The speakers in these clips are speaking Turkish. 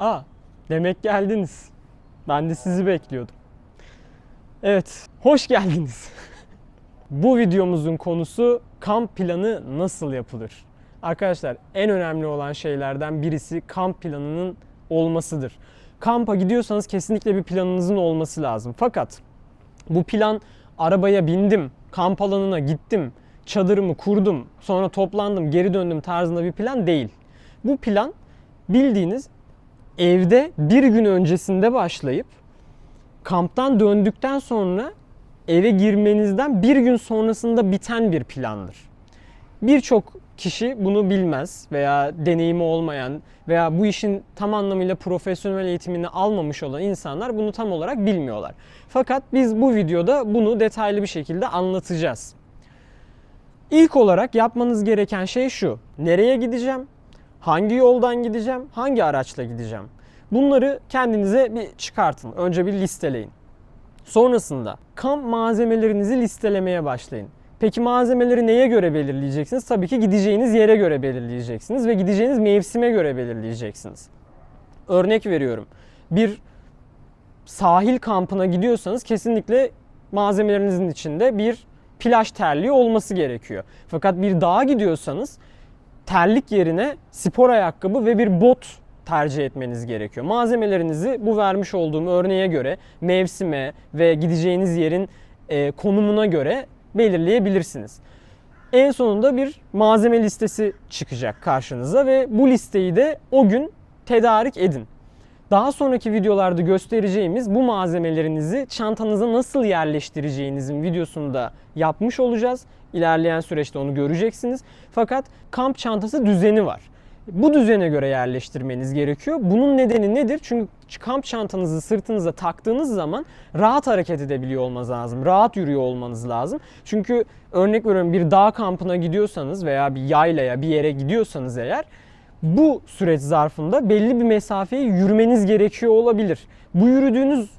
Aa, demek geldiniz. Ben de sizi bekliyordum. Evet, hoş geldiniz. Bu videomuzun konusu kamp planı nasıl yapılır? Arkadaşlar en önemli olan şeylerden birisi kamp planının olmasıdır. Kampa gidiyorsanız kesinlikle bir planınızın olması lazım. Fakat bu plan arabaya bindim, kamp alanına gittim, çadırımı kurdum, sonra toplandım, geri döndüm tarzında bir plan değil. Bu plan bildiğiniz evde bir gün öncesinde başlayıp kamptan döndükten sonra eve girmenizden bir gün sonrasında biten bir plandır. Birçok kişi bunu bilmez veya deneyimi olmayan veya bu işin tam anlamıyla profesyonel eğitimini almamış olan insanlar bunu tam olarak bilmiyorlar. Fakat biz bu videoda bunu detaylı bir şekilde anlatacağız. İlk olarak yapmanız gereken şey şu. Nereye gideceğim? Hangi yoldan gideceğim? Hangi araçla gideceğim? Bunları kendinize bir çıkartın. Önce bir listeleyin. Sonrasında kamp malzemelerinizi listelemeye başlayın. Peki malzemeleri neye göre belirleyeceksiniz? Tabii ki gideceğiniz yere göre belirleyeceksiniz ve gideceğiniz mevsime göre belirleyeceksiniz. Örnek veriyorum. Bir sahil kampına gidiyorsanız kesinlikle malzemelerinizin içinde bir plaj terliği olması gerekiyor. Fakat bir dağa gidiyorsanız terlik yerine spor ayakkabı ve bir bot tercih etmeniz gerekiyor. Malzemelerinizi bu vermiş olduğum örneğe göre mevsime ve gideceğiniz yerin e, konumuna göre belirleyebilirsiniz. En sonunda bir malzeme listesi çıkacak karşınıza ve bu listeyi de o gün tedarik edin. Daha sonraki videolarda göstereceğimiz bu malzemelerinizi çantanıza nasıl yerleştireceğinizin videosunu da yapmış olacağız. İlerleyen süreçte onu göreceksiniz. Fakat kamp çantası düzeni var. Bu düzene göre yerleştirmeniz gerekiyor. Bunun nedeni nedir? Çünkü kamp çantanızı sırtınıza taktığınız zaman rahat hareket edebiliyor olmanız lazım. Rahat yürüyor olmanız lazım. Çünkü örnek veriyorum bir dağ kampına gidiyorsanız veya bir yaylaya bir yere gidiyorsanız eğer bu süreç zarfında belli bir mesafeyi yürümeniz gerekiyor olabilir. Bu yürüdüğünüz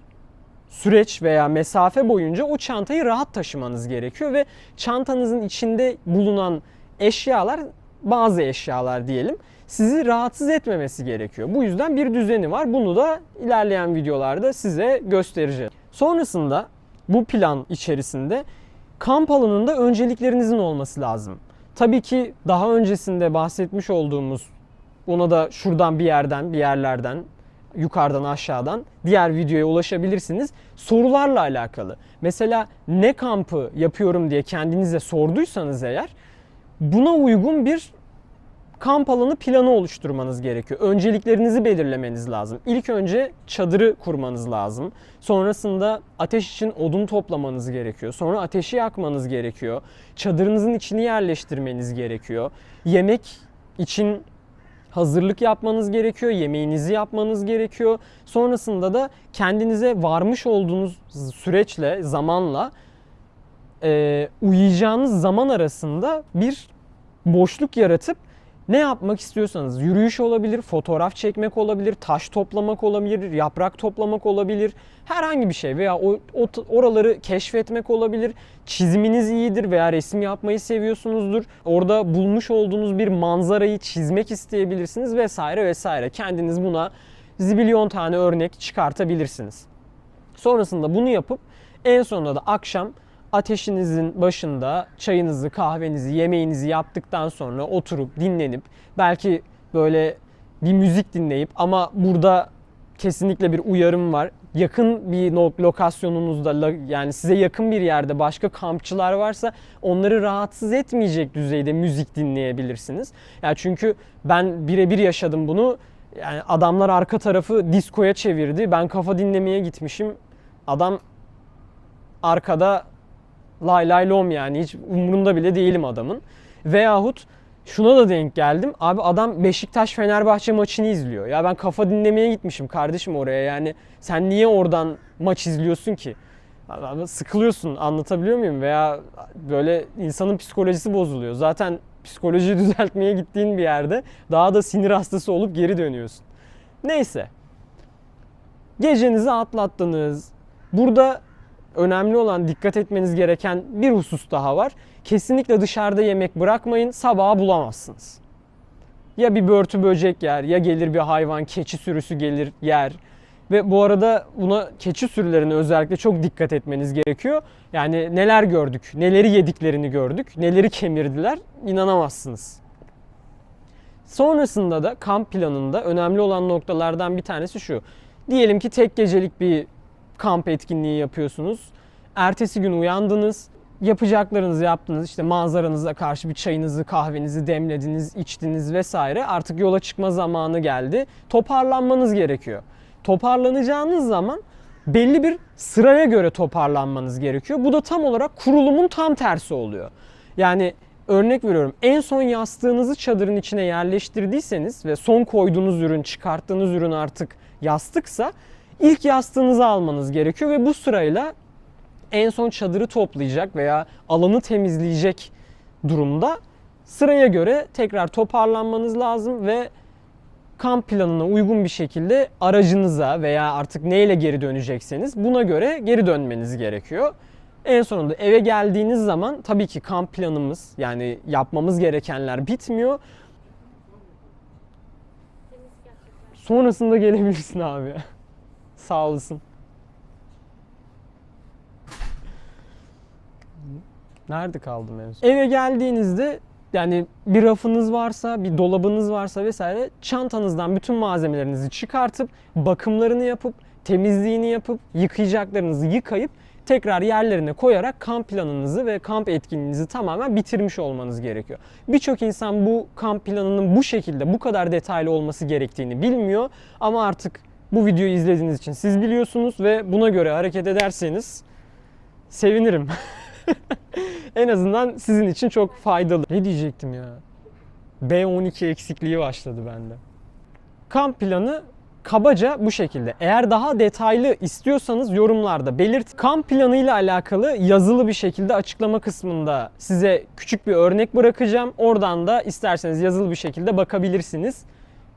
süreç veya mesafe boyunca o çantayı rahat taşımanız gerekiyor ve çantanızın içinde bulunan eşyalar bazı eşyalar diyelim sizi rahatsız etmemesi gerekiyor. Bu yüzden bir düzeni var. Bunu da ilerleyen videolarda size göstereceğim. Sonrasında bu plan içerisinde kamp alanında önceliklerinizin olması lazım. Tabii ki daha öncesinde bahsetmiş olduğumuz ona da şuradan bir yerden bir yerlerden yukarıdan aşağıdan diğer videoya ulaşabilirsiniz. Sorularla alakalı. Mesela ne kampı yapıyorum diye kendinize sorduysanız eğer buna uygun bir kamp alanı planı oluşturmanız gerekiyor. Önceliklerinizi belirlemeniz lazım. İlk önce çadırı kurmanız lazım. Sonrasında ateş için odun toplamanız gerekiyor. Sonra ateşi yakmanız gerekiyor. Çadırınızın içini yerleştirmeniz gerekiyor. Yemek için hazırlık yapmanız gerekiyor, yemeğinizi yapmanız gerekiyor. Sonrasında da kendinize varmış olduğunuz süreçle, zamanla e, uyuyacağınız zaman arasında bir boşluk yaratıp ne yapmak istiyorsanız yürüyüş olabilir, fotoğraf çekmek olabilir, taş toplamak olabilir, yaprak toplamak olabilir. Herhangi bir şey veya o, o oraları keşfetmek olabilir. Çiziminiz iyidir veya resim yapmayı seviyorsunuzdur. Orada bulmuş olduğunuz bir manzarayı çizmek isteyebilirsiniz vesaire vesaire. Kendiniz buna zibilyon tane örnek çıkartabilirsiniz. Sonrasında bunu yapıp en sonunda da akşam ateşinizin başında çayınızı, kahvenizi, yemeğinizi yaptıktan sonra oturup dinlenip belki böyle bir müzik dinleyip ama burada kesinlikle bir uyarım var. Yakın bir lokasyonunuzda yani size yakın bir yerde başka kampçılar varsa onları rahatsız etmeyecek düzeyde müzik dinleyebilirsiniz. Yani çünkü ben birebir yaşadım bunu. Yani adamlar arka tarafı diskoya çevirdi. Ben kafa dinlemeye gitmişim. Adam arkada lay lay lom yani hiç umurunda bile değilim adamın. Veyahut şuna da denk geldim. Abi adam Beşiktaş Fenerbahçe maçını izliyor. Ya ben kafa dinlemeye gitmişim kardeşim oraya. Yani sen niye oradan maç izliyorsun ki? Sıkılıyorsun anlatabiliyor muyum? Veya böyle insanın psikolojisi bozuluyor. Zaten psikolojiyi düzeltmeye gittiğin bir yerde daha da sinir hastası olup geri dönüyorsun. Neyse. Gecenizi atlattınız. Burada önemli olan dikkat etmeniz gereken bir husus daha var. Kesinlikle dışarıda yemek bırakmayın. Sabaha bulamazsınız. Ya bir börtü böcek yer, ya gelir bir hayvan, keçi sürüsü gelir yer. Ve bu arada buna keçi sürülerine özellikle çok dikkat etmeniz gerekiyor. Yani neler gördük, neleri yediklerini gördük, neleri kemirdiler inanamazsınız. Sonrasında da kamp planında önemli olan noktalardan bir tanesi şu. Diyelim ki tek gecelik bir kamp etkinliği yapıyorsunuz. Ertesi gün uyandınız. Yapacaklarınızı yaptınız. İşte manzaranıza karşı bir çayınızı, kahvenizi demlediniz, içtiniz vesaire. Artık yola çıkma zamanı geldi. Toparlanmanız gerekiyor. Toparlanacağınız zaman belli bir sıraya göre toparlanmanız gerekiyor. Bu da tam olarak kurulumun tam tersi oluyor. Yani örnek veriyorum en son yastığınızı çadırın içine yerleştirdiyseniz ve son koyduğunuz ürün, çıkarttığınız ürün artık yastıksa ilk yastığınızı almanız gerekiyor ve bu sırayla en son çadırı toplayacak veya alanı temizleyecek durumda sıraya göre tekrar toparlanmanız lazım ve kamp planına uygun bir şekilde aracınıza veya artık neyle geri dönecekseniz buna göre geri dönmeniz gerekiyor. En sonunda eve geldiğiniz zaman tabii ki kamp planımız yani yapmamız gerekenler bitmiyor. Sonrasında gelebilirsin abi. Sağ olasın. Nerede kaldım en son? Eve geldiğinizde yani bir rafınız varsa, bir dolabınız varsa vesaire çantanızdan bütün malzemelerinizi çıkartıp bakımlarını yapıp temizliğini yapıp yıkayacaklarınızı yıkayıp tekrar yerlerine koyarak kamp planınızı ve kamp etkinliğinizi tamamen bitirmiş olmanız gerekiyor. Birçok insan bu kamp planının bu şekilde bu kadar detaylı olması gerektiğini bilmiyor ama artık bu videoyu izlediğiniz için siz biliyorsunuz ve buna göre hareket ederseniz sevinirim. en azından sizin için çok faydalı. Ne diyecektim ya? B12 eksikliği başladı bende. Kamp planı kabaca bu şekilde. Eğer daha detaylı istiyorsanız yorumlarda belirt. Kamp planı ile alakalı yazılı bir şekilde açıklama kısmında size küçük bir örnek bırakacağım. Oradan da isterseniz yazılı bir şekilde bakabilirsiniz.